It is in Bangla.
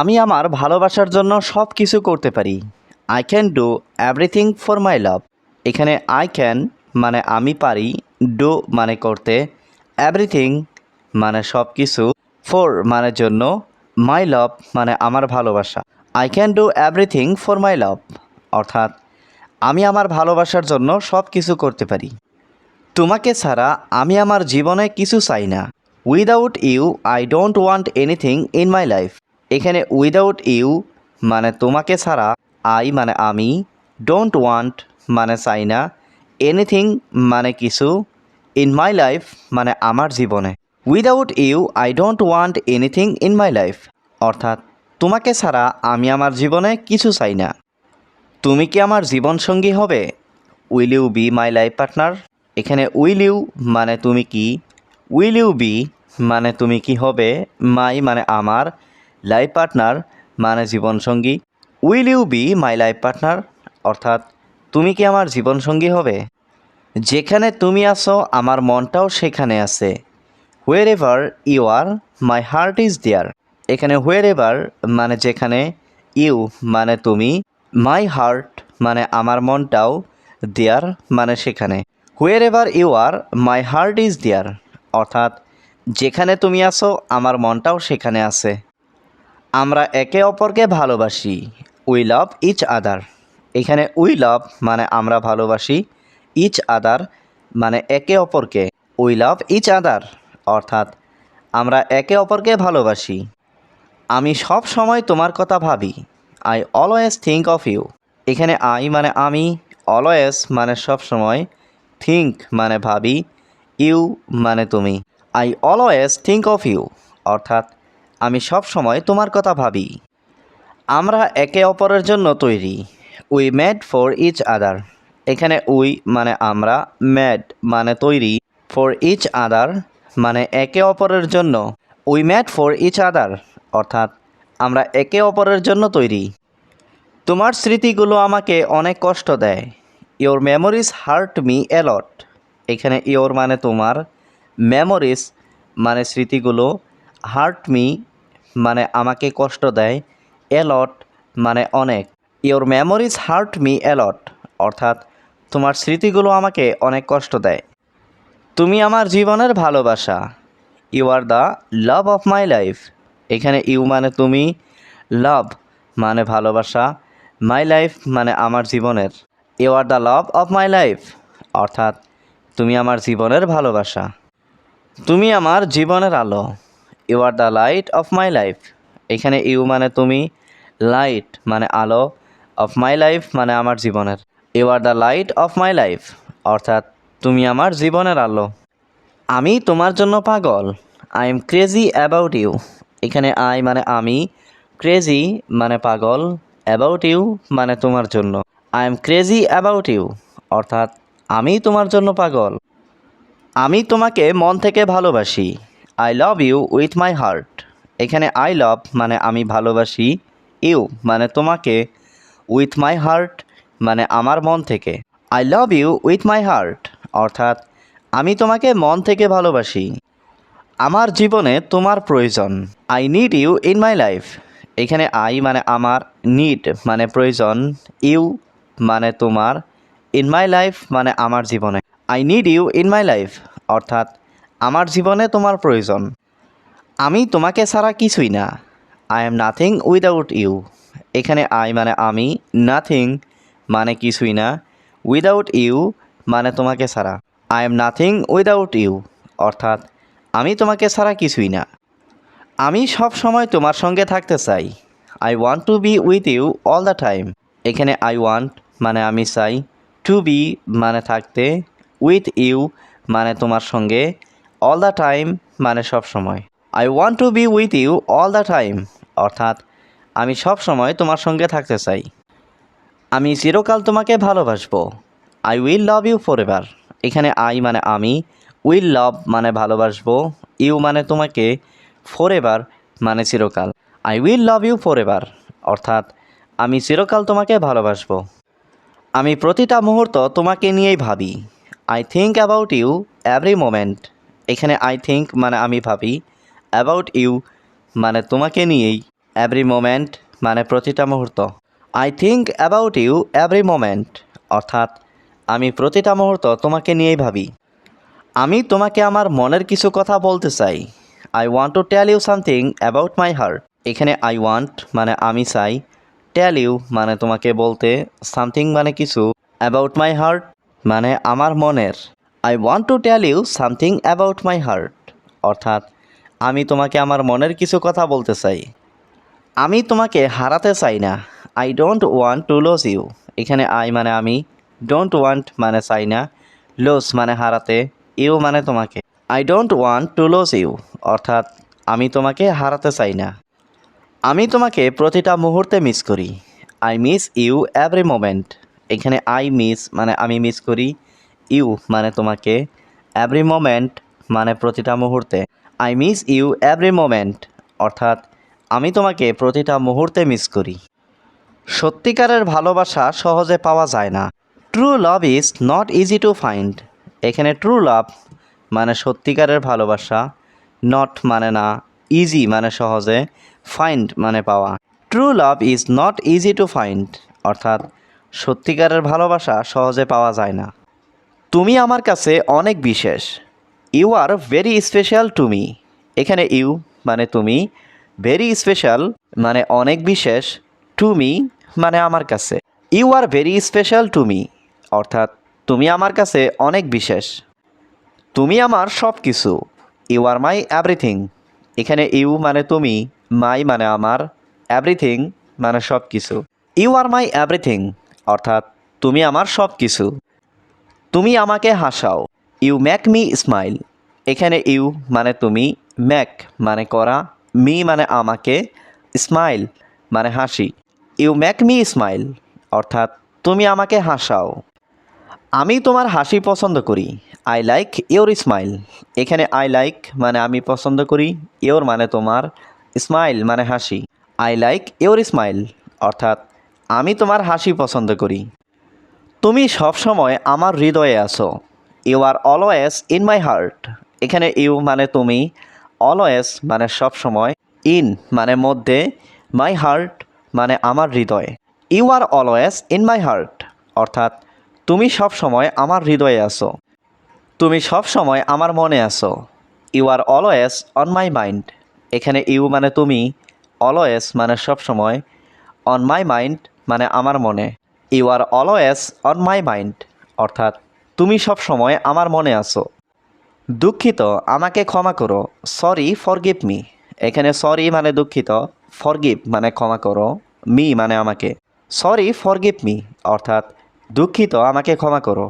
আমি আমার ভালোবাসার জন্য সব কিছু করতে পারি। I can do everything for my love এখানে আই ক্যান মানে আমি পারি ডু মানে করতে এভরিথিং মানে সব কিছু ফর মানে জন্য মাই লাভ মানে আমার ভালোবাসা। I can do everything for my love অর্থাৎ, আমি আমার ভালোবাসার জন্য সব কিছু করতে পারি। তোমাকে ছাড়া আমি আমার জীবনে কিছু চাই না। Without you I don't want anything in my life এখানে উইদাউট ইউ মানে তোমাকে ছাড়া আই মানে আমি ডোন্ট ওয়ান্ট মানে চাই না এনিথিং মানে কিছু ইন মাই লাইফ মানে আমার জীবনে। Without you I don't want anything in my life অর্থাৎ, তোমাকে ছাড়া আমি আমার জীবনে কিছু চাই না। তুমি কি আমার জীবনসঙ্গী হবে? Will you be my life partner এখানে উইল ইউ মানে তুমি কি? উইল ইউ বি মানে তুমি কি হবে? মাই মানে আমার। লাইফ পার্টনার মানে জীবনসঙ্গী। Will you be my life partner অর্থাৎ, তুমি কি আমার জীবনসঙ্গী হবে? যেখানে তুমি আছো, আমার মনটাও সেখানে আছে। Wherever you are my heart is there এখানে হোয়ের এভার মানে যেখানে ইউ মানে তুমি মাই হার্ট মানে আমার মনটাও দেয়ার মানে সেখানে। Wherever you are my heart is there অর্থাৎ, যেখানে তুমি আছো, আমার মনটাও সেখানে আছে। আমরা একে অপরকে ভালোবাসি। উই লাভ ইচ আদার এখানে উই লাভ মানে আমরা ভালোবাসি। ইচ আদার মানে একে অপরকে। উই লাভ ইচ আদার অর্থাৎ আমরা একে অপরকে ভালোবাসি। আমি সব সময় তোমার কথা ভাবি। I always think of you এখানে আই মানে আমি অলওয়েজ মানে সব সময়। থিঙ্ক মানে ভাবি। ইউ মানে তুমি। I always think of you অর্থাৎ আমি সব সময় তোমার কথা ভাবি। আমরা একে অপরের জন্য তৈরি। We made for each other এখানে উই মানে আমরা মেড মানে তৈরি। ফর ইচ আদার মানে একে অপরের জন্য। We made for each other অর্থাৎ আমরা একে অপরের জন্য তৈরি। তোমার স্মৃতিগুলো আমাকে অনেক কষ্ট দেয়। Your memories hurt me a lot এখানে ইওর মানে তোমার। মেমোরিজ মানে স্মৃতিগুলো হার্ট মি মানে আমাকে কষ্ট দেয় অ্যালট মানে অনেক। Your memories hurt me a lot অর্থাৎ তোমার স্মৃতিগুলো আমাকে অনেক কষ্ট দেয়। তুমি আমার জীবনের ভালোবাসা। You are the love of my life এখানে ইউ মানে তুমি লাভ মানে ভালোবাসা। মাই লাইফ মানে আমার জীবনের। You are the love of my life অর্থাৎ তুমি আমার জীবনের ভালোবাসা। তুমি আমার জীবনের আলো। You are the light of my life এখানে ইউ মানে তুমি লাইট মানে আলো অফ মাই লাইফ মানে আমার জীবনের। You are the light of my life অর্থাৎ তুমি আমার জীবনের আলো। আমি তোমার জন্য পাগল I am crazy about you এখানে আই মানে আমি ক্রেজি মানে পাগল অ্যাবাউট ইউ মানে তোমার জন্য। I am crazy about you অর্থাৎ আমি তোমার জন্য পাগল। আমি তোমাকে মন থেকে ভালোবাসি। I love you with my heart এখানে আই লাভ মানে আমি ভালোবাসি ইউ মানে তোমাকে উইথ মাই হার্ট মানে আমার মন থেকে। I love you with my heart অর্থাৎ আমি তোমাকে মন থেকে ভালোবাসি। আমার জীবনে তোমার প্রয়োজন। I need you in my life এখানে আই মানে আমার নিড মানে প্রয়োজন ইউ মানে তোমার ইন মাই লাইফ মানে আমার জীবনে। I need you in my life অর্থাৎ আমার জীবনে তোমার প্রয়োজন। আমি তোমাকে ছাড়া কিছুই না। I am nothing without you এখানে আই মানে আমি নাথিং মানে কিছুই না। উইদাউট ইউ মানে তোমাকে ছাড়া। I am nothing without you অর্থাৎ, আমি তোমাকে ছাড়া কিছুই না। আমি সব সময় তোমার সঙ্গে থাকতে চাই। I want to be with you all the time এখানে আই ওয়ান্ট মানে আমি চাই। টু বি মানে থাকতে। উইথ ইউ মানে তোমার সঙ্গে অল দ্য টাইম মানে সব সময়। I want to be with you all the time অর্থাৎ আমি সব সময় তোমার সঙ্গে থাকতে চাই। আমি চিরকাল তোমাকে ভালোবাসবো। I will love you forever এখানে আই মানে আমি উইল লাভ মানে ভালোবাসবো ইউ মানে তোমাকে ফর এভার মানে চিরকাল। I will love you forever অর্থাৎ আমি চিরকাল তোমাকে ভালোবাসবো। আমি প্রতিটা মুহূর্ত তোমাকে নিয়েই ভাবি। I think about you every moment এখানে আই থিঙ্ক মানে আমি ভাবি অ্যাবাউট ইউ মানে তোমাকে নিয়েই এভরি মোমেন্ট মানে প্রতিটা মুহূর্ত। I think about you every moment অর্থাৎ আমি প্রতিটা মুহূর্ত তোমাকে নিয়েই ভাবি। আমি তোমাকে আমার মনের কিছু কথা বলতে চাই। I want to tell you something about my heart এখানে আই ওয়ান্ট মানে আমি চাই টেল ইউ মানে তোমাকে বলতে সামথিং মানে কিছু অ্যাবাউট মাই হার্ট মানে আমার মনের। I want to tell you something about my heart অর্থাৎ, আমি তোমাকে আমার মনের কিছু কথা বলতে চাই। আমি তোমাকে হারাতে চাই না। I don't want to lose you এখানে আই মানে আমি ডোন্ট ওয়ান্ট মানে চাই না। লস মানে হারাতে ইউ মানে তোমাকে। I don't want to lose you অর্থাৎ, আমি তোমাকে হারাতে চাই না। আমি তোমাকে প্রতিটা মুহূর্তে মিস করি। I miss you every moment এখানে আই মিস মানে আমি মিস করি। ইউ মানে তোমাকে এভরি মোমেন্ট মানে প্রতিটা মুহূর্তে। I miss you every moment অর্থাৎ আমি তোমাকে প্রতিটা মুহূর্তে মিস করি। সত্যিকারের ভালোবাসা সহজে পাওয়া যায় না। True love is not easy to find এখানে ট্রু লাভ মানে সত্যিকারের ভালোবাসা নট মানে না ইজি মানে সহজে ফাইন্ড মানে পাওয়া। True love is not easy to find অর্থাৎ সত্যিকারের ভালোবাসা সহজে পাওয়া যায় না। তুমি আমার কাছে অনেক বিশেষ। You are very special to me এখানে ইউ মানে তুমি ভেরি স্পেশাল মানে অনেক বিশেষ টু মি মানে আমার কাছে। You are very special to me অর্থাৎ তুমি আমার কাছে অনেক বিশেষ। তুমি আমার সব কিছু ইউ আর মাই এভরিথিং এখানে ইউ মানে তুমি মাই মানে আমার এভরিথিং মানে সব কিছু ইউ আর মাই এভরিথিং অর্থাৎ তুমি আমার সব কিছু তুমি আমাকে হাসাও। You make me smile. এখানে ইউ মানে তুমি, ম্যাক মানে করা, মি মানে আমাকে, স্মাইল মানে হাসি। ইউ ম্যাক মি স্মাইল, অর্থাৎ তুমি আমাকে হাসাও। আমি তোমার হাসি পছন্দ করি। I like your smile. এখানে আই লাইক মানে আমি পছন্দ করি, ইওর মানে তোমার, স্মাইল মানে হাসি। আই লাইক ইওর স্মাইল, অর্থাৎ আমি তোমার হাসি পছন্দ করি। তুমি সবসময় আমার হৃদয়ে আছো। You are always in my heart এখানে ইউ মানে তুমি অলওয়েজ মানে সবসময় ইন মানে মধ্যে মাই হার্ট মানে আমার হৃদয়। You are always in my heart অর্থাৎ, তুমি সবসময় আমার হৃদয়ে আছো। তুমি সবসময় আমার মনে আছো। You are always on my mind এখানে ইউ মানে তুমি অলওয়েজ মানে সবসময় অন মাই মাইন্ড মানে আমার মনে। You are always on my mind অর্থাৎ, তুমি সব সময় আমার মনে আছো। দুঃখিত, আমাকে ক্ষমা করো। সরি ফরগিভ মি এখানে সরি মানে দুঃখিত ফরগিভ মানে ক্ষমা করো। মি মানে আমাকে। সরি ফরগিভ মি অর্থাৎ, দুঃখিত, আমাকে ক্ষমা করো।